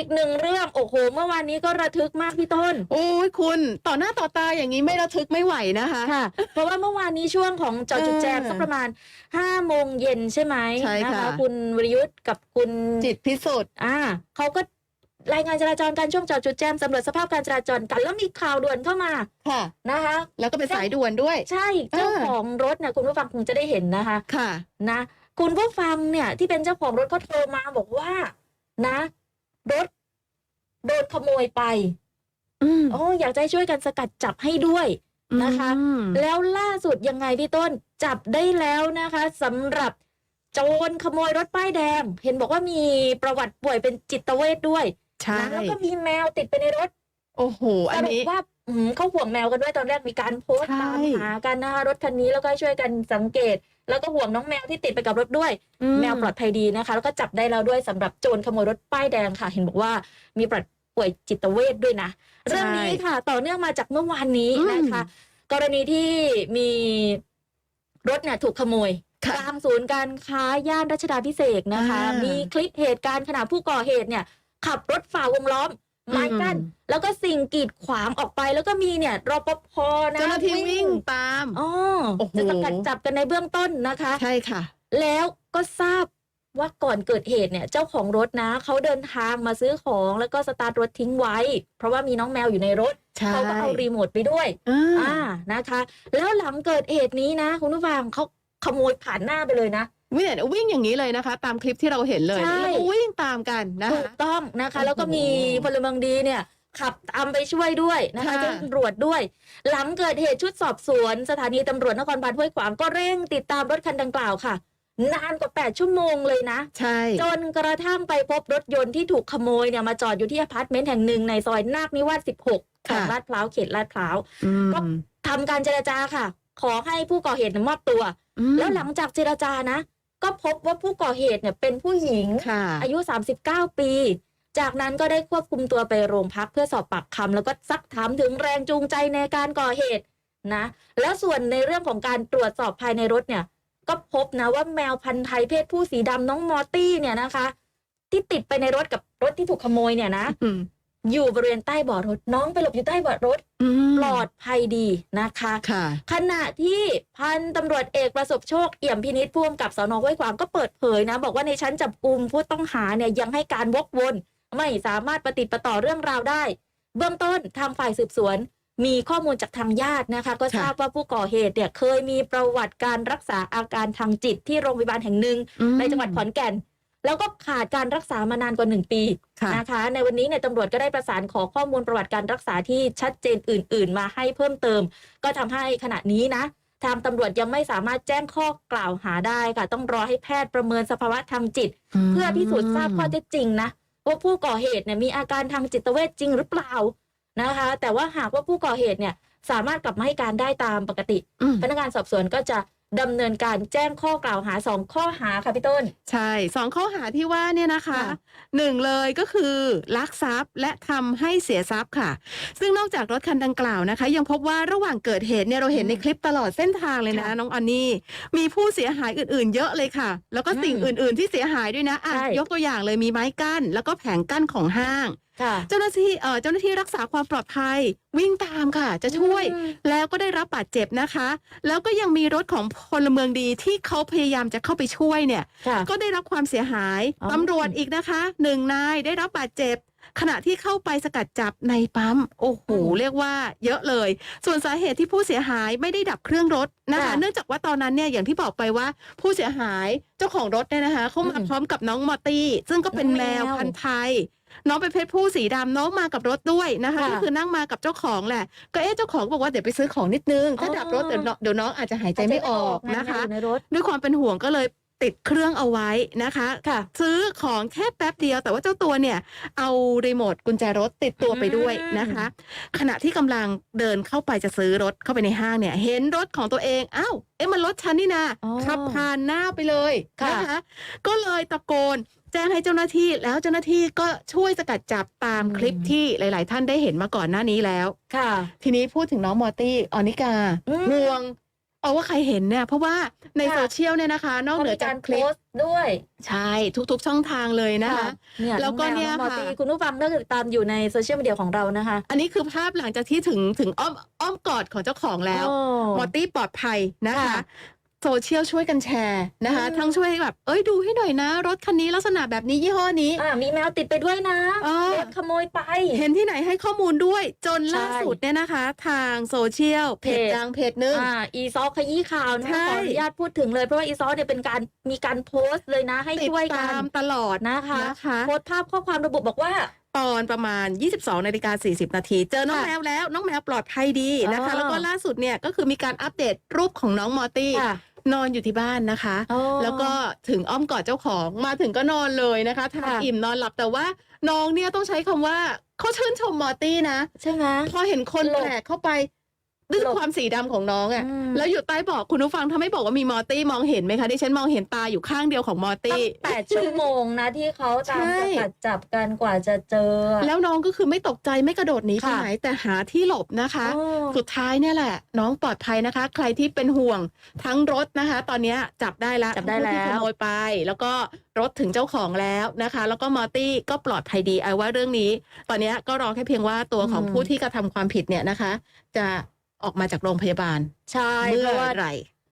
อีกหนึ่งเรื่องโอ้โห เมื่อวานนี้ก็ระทึกมากพี่ต้น โอ้ยคุณต่อหน้าต่อตาอย่างนี้ไม่ระทึกไม่ไหวนะคะค่ะ เพราะว่าเมื่อวานนี้ช่วงของจอจุดแจมเออสักประมาณ5โมงเย็นใช่ไหมใช่นะค่ะ คุณวรยุทธ์กับคุณจิตพิสุทธิ์อ่าเขาก็รายงานจราจรการช่วงจอจุดแจมสำรวจสภาพการจราจรกันแล้วมีข่าวด่วนเข้ามาค่ะ นะคะ แล้วก็เป็นสายด่วนด้วย ใช่เจ้าของรถนะคุณผู้ฟังคงจะได้เห็นนะคะ ค่ะ นะคุณผู้ฟังเนี่ยที่เป็นเจ้าของรถเขาโทรมาบอกว่า นะ รถโดนขโมยไปอืมโอ้อยากจะให้ช่วยกันสกัดจับให้ด้วยนะคะอืมแล้วล่าสุดยังไงพี่ต้นจับได้แล้วนะคะสำหรับโจรขโมยรถป้ายแดง เห็นบอกว่ามีประวัติป่วยเป็นจิตเวทด้วยใช่นะแล้วก็มีแมวติดไปในรถ โอ้โหสอันรุปนี้ว่าอืมเขาห่วงแมวกันด้วยตอนแรกมีการโพสต์ใช่ตามหากันนะคะรถคันนี้แล้วก็ให้ช่วยกันสังเกต แล้วก็ห่วงน้องแมวที่ติดไปกับรถด้วย แมวปลอดภัยดีนะคะ แล้วก็จับได้แล้วด้วยสำหรับโจรขโมยรถป้ายแดงค่ะ เห็นบอกว่ามีประวัติป่วยจิตเวทด้วยนะ เรื่องนี้ค่ะ ต่อเนื่องมาจากเมื่อวานนี้นะคะ กรณีที่มีรถเนี่ยถูกขโมยค่ะกลางศูนย์การค้าย่านรัชดาพิเศษกนะคะอ่ามีมีคลิปเหตุการณ์ขณะผู้ก่อเหตุเนี่ย ขับรถฝ่าวงล้อม ไม้กั้นอืมแล้วก็สิ่งกีดขวางออกไปแล้วก็มีเนี่ยรปภนะเจ้าหน้าที่วิ่งตามอ๋อโอ้โหจะสกัดจับกันในเบื้องต้นนะคะ ใช่ค่ะ แล้วก็ทราบว่าก่อนเกิดเหตุเนี่ย เจ้าของรถนะเขาเดินทางมาซื้อของแล้วก็สตาร์ทรถทิ้งไว้ เพราะว่ามีน้องแมวอยู่ในรถใช่เขาก็เอารีโมทไปด้วยอ่าอ่านะคะ แล้วหลังเกิดเหตุนี้นะ คุณผู้ฟังเขาขโมยผ่านหน้าไปเลยนะ วิ่งเนี่ยวิ่งอย่างนี้เลยนะคะ ตามคลิปที่เราเห็นเลยใช่ แล้วก็วิ่งตามกันนะถูคะ กต้องนะคะโอ้โหแล้วก็มีพลเมืองดีเนี่ย ขับตามไปช่วยด้วยนะคะค่ะ เจ้าตำรวจด้วย หลังเกิดเหตุชุดสอบสวน สถานีตำรวจนครบาลห้วยขวางก็เร่งติดตามรถคันดังกล่าวค่ะ นานกว่า 8 ชั่วโมงเลยนะ ใช่ จนกระทั่งไปพบรถยนต์ที่ถูกขโมยเนี่ยมาจอดอยู่ที่อพาร์ตเมนต์แห่งหนึ่งในซอยนาคนิวาส16ของลาดพร้าวเขตลาดพร้าวอืมก็ทำการเจรจาค่ะ ขอให้ผู้ก่อเหตุมอบตัว อืมแล้วหลังจากเจรจานะ ก็พบว่าผู้ก่อเหตุเนี่ยเป็นผู้หญิง ค่ะอายุ 39 ปี จากนั้นก็ได้ควบคุมตัวไปโรงพักเพื่อสอบปากคำแล้วก็ซักถามถึงแรงจูงใจในการก่อเหตุนะ แล้วส่วนในเรื่องของการตรวจสอบภายในรถเนี่ย ก็พบนะว่าแมวพันธุ์ไทยเพศผู้สีดำน้องมอร์ตี้เนี่ยนะคะ ที่ติดไปในรถกับรถที่ถูกขโมยเนี่ยนะ อืม อยู่บริเวณใต้เบาะรถ น้องไปหลบอยู่ใต้เบาะรถอืมปลอดภัยดีนะคะค่ะ ขณะที่พันตำรวจเอกประสบโชคเอี่ยมพินิษผู้กำกับสอนอห้วยขวางก็เปิดเผยนะ บอกว่าในชั้นจับกลุ่มผู้ต้องหาเนี่ยยังให้การวกวน ไม่สามารถประติดประต่อเรื่องราวได้ เบื้องต้นทางฝ่ายสืบสวน มีข้อมูลจากทางญาตินะคะ ก็ค่ะทราบว่าผู้ก่อเหตุเนี่ยเคยมีประวัติการรักษาอาการทางจิตที่โรงพยาบาลแห่งหนึ่งอืมในจังหวัดขอนแก่น แล้วก็ขาดการรักษามานานกว่าหนึ่งปีค่ะนะคะ ในวันนี้เนี่ยตำรวจก็ได้ประสานขอข้อมูลประวัติการรักษาที่ชัดเจนอื่น ๆ มาให้เพิ่มเติม ก็ทำให้ขณะนี้นะทางตำรวจยังไม่สามารถแจ้งข้อกล่าวหาได้ค่ะ ต้องรอให้แพทย์ประเมินสภาวะทางจิต เพื่อพิสูจน์ทราบข้อเท็จจริงนะว่าผู้ก่อเหตุเนี่ยมีอาการทางจิตเวชจริงหรือเปล่านะคะ แต่ว่าหากว่าผู้ก่อเหตุเนี่ยสามารถกลับมาให้การได้ตามปกติอืมพนักงานสอบสวนก็จะ ดำเนินการแจ้งข้อกล่าวหาสองข้อหาค่ะพี่ต้น ใช่สองข้อหาที่ว่าเนี่ยนะคะค่ะหนึ่งเลยก็คือลักทรัพย์และทำให้เสียทรัพย์ค่ะ ซึ่งนอกจากรถคันดังกล่าวนะคะ ยังพบว่าระหว่างเกิดเหตุเนี่ยเราเห็นในคลิปตลอดเส้นทางเลยนะค่ะน้องอันนี่มีผู้เสียหายอื่นๆ เยอะเลยค่ะ แล้วก็สิ่งอืมอื่น ๆ ที่เสียหายด้วยนะอะใช่ยกตัวอย่างเลยมีไม้กั้น แล้วก็แผงกั้นของห้าง ค่ะ เจ้าหน้าที่เอ่อเจ้าหน้าที่รักษาความปลอดภัย วิ่งตามค่ะ จะช่วย อืม แล้วก็ได้รับบาดเจ็บนะคะ แล้วก็ยังมีรถของพลเมืองดีที่เขาพยายามจะเข้าไปช่วยเนี่ย ค่ะ ก็ได้รับความเสียหายอ๋อ ตำรวจอีกนะคะหนึ่งนายได้รับบาดเจ็บ ขณะที่เข้าไปสกัดจับในปั๊ม โอ้โหเรียกว่าเยอะเลย ส่วนสาเหตุที่ผู้เสียหายไม่ได้ดับเครื่องรถนะคะ ค่ะเนื่องจากว่าตอนนั้นเนี่ยอย่างที่บอกไปว่าผู้เสียหายเจ้าของรถเนี่ยนะคะเขามาอืมพร้อมกับน้องมอตตี้ซึ่งก็เป็นน้องแมแมวว พันธุ์ไทย น้องเป็นเพศผู้สีดำน้องมากับรถด้วยนะคะค่ะก็คือนั่งมากับเจ้าของแหละ ก็เอ๊ะเจ้าของบอกว่าเดี๋ยวไปซื้อของนิดนึงถ้าอ๋อดับรถเดี๋ยวน้องเดี๋ยวน้องอาจจะหายใจไม่ออกนะคะอยู่ในรถด้วยความเป็นห่วงก็เลยติดเครื่องเอาไว้นะคะค่ะซื้อของแค่แป๊บเดียว แต่ว่าเจ้าตัวเนี่ย เอารีโมทกุญแจรถติดตัวไปด้วยอืมนะคะ ขณะที่กำลังเดินเข้าไปจะซื้อรถเข้าไปในห้างเนี่ย เห็นรถของตัวเองอ้าวเอ๊ะมันรถฉันนี่นาอ๋อขับผ่านหน้าไปเลยค่ะนะคะก็เลยตะโกน แจ้งให้เจ้าหน้าที่แล้วเจ้าหน้าที่ก็ช่วยสกัดจับตามคลิปที่หลาย ๆ ท่านได้เห็นมาก่อนหน้านี้แล้ว ค่ะ ทีนี้พูดถึงน้องมอร์ตี้ออนิกาอืมห่วง เอาว่าใครเห็นเนี่ย เพราะว่าในค่ะ โซเชียลเนี่ยนะคะ นอกเหนือมีจากรคโพลิปสต์ด้วยใช่ ทุก ๆ ช่องทางเลยนะคะ เนี่ยแล้วก็องมเนี่ยองมอค่ะตีคุณผู้ฟังก็ติดตามอยู่ในโซเชียลมีเดียของเรานะคะอันนี้คือภาพหลังจากที่ถึงถึงอ้อมอ้อมกอดของเจ้าของแล้วโอ้มอตตี้ปลอดภัยนะคะ ค่ะ โซเชียลช่วยกันแชร์นะคะอืมทั้งช่วยแบบ เอ้ยดูให้หน่อยนะ รถคันนี้ลักษณะแบบนี้ยี่ห้อนี้ อ่ามีแมวติดไปด้วยนะอ๋อโดนขโมยไป เห็นที่ไหนให้ข้อมูลด้วยจนใช่ล่าสุดเนี่ยนะคะ ทางโซเชียลเพจเพจดังเพจหนึ่งอ่าอีซอขยี้ข่าวนะใช่ขออนุญาตพูดถึงเลย เพราะว่าอีซอเนี่ยเป็นการมีการโพสต์เลยนะ ให้ติดช่วยกัตานมตลอดนะคะนะคะโพสต์ภาพข้อความระบุบอกว่าตอนประมาณ 22นาฬิกา40 นาที เจอน้องค่ะแมวแล้ว น้องแมวปลอดภัยดีนะคะอ๋อแล้วก็ล่าสุดเนี่ยก็คือมีการอัปเดตรูปของน้องมอร์ตี้ค่ะ นอนอยู่ที่บ้านนะคะโอ้แล้วก็ถึงอ้อมกอดเจ้าของมาถึงก็นอนเลยนะคะทานค่ะ อิ่มนอนหลับแต่ว่าน้องเนี่ยต้องใช้คำว่าเขาชื่นชมมอร์ตี้นะ ใช่ไหม พอเห็นคนหลบ แปลกเข้าไป ด้วยหลบความสีดำของน้องอะ่ะอืมแล้วอยู่ใต้เบอกคุณผู้ฟังถ้าไม่บอกว่ามีมอร์ตี้มองเห็นไหมคะดิฉันมองเห็นตาอยู่ข้างเดียวของมอร์ตั้ตี้งแปดชั่วโมงนะที่เขาตามใช่สกัดจับกันกว่าจะเจอ แล้วน้องก็คือไม่ตกใจไม่กระโดดหนีไปค่ะไหนแต่หาที่หลบนะคะโอ้สุดท้ายเนี่ยแหละ น้องปลอดภัยนะคะ ใครที่เป็นห่วงทั้งรถนะคะ ตอนเนี้ยจับได้แล้วจับได้ผู้ที่แล้วขโมยไป แล้วก็รถถึงเจ้าของแล้วนะคะ แล้วก็มอร์ตี้ก็ปลอดภัยดีเอาว่าเรื่องนี้ ตอนเนี้ยก็รอแค่เพียงว่าตัวของผู้ที่กระทำความผิดเนี่ยนะคะ จะ ออกมาจากโรงพยาบาล ใช่เมื่เพอราะว่าไหร่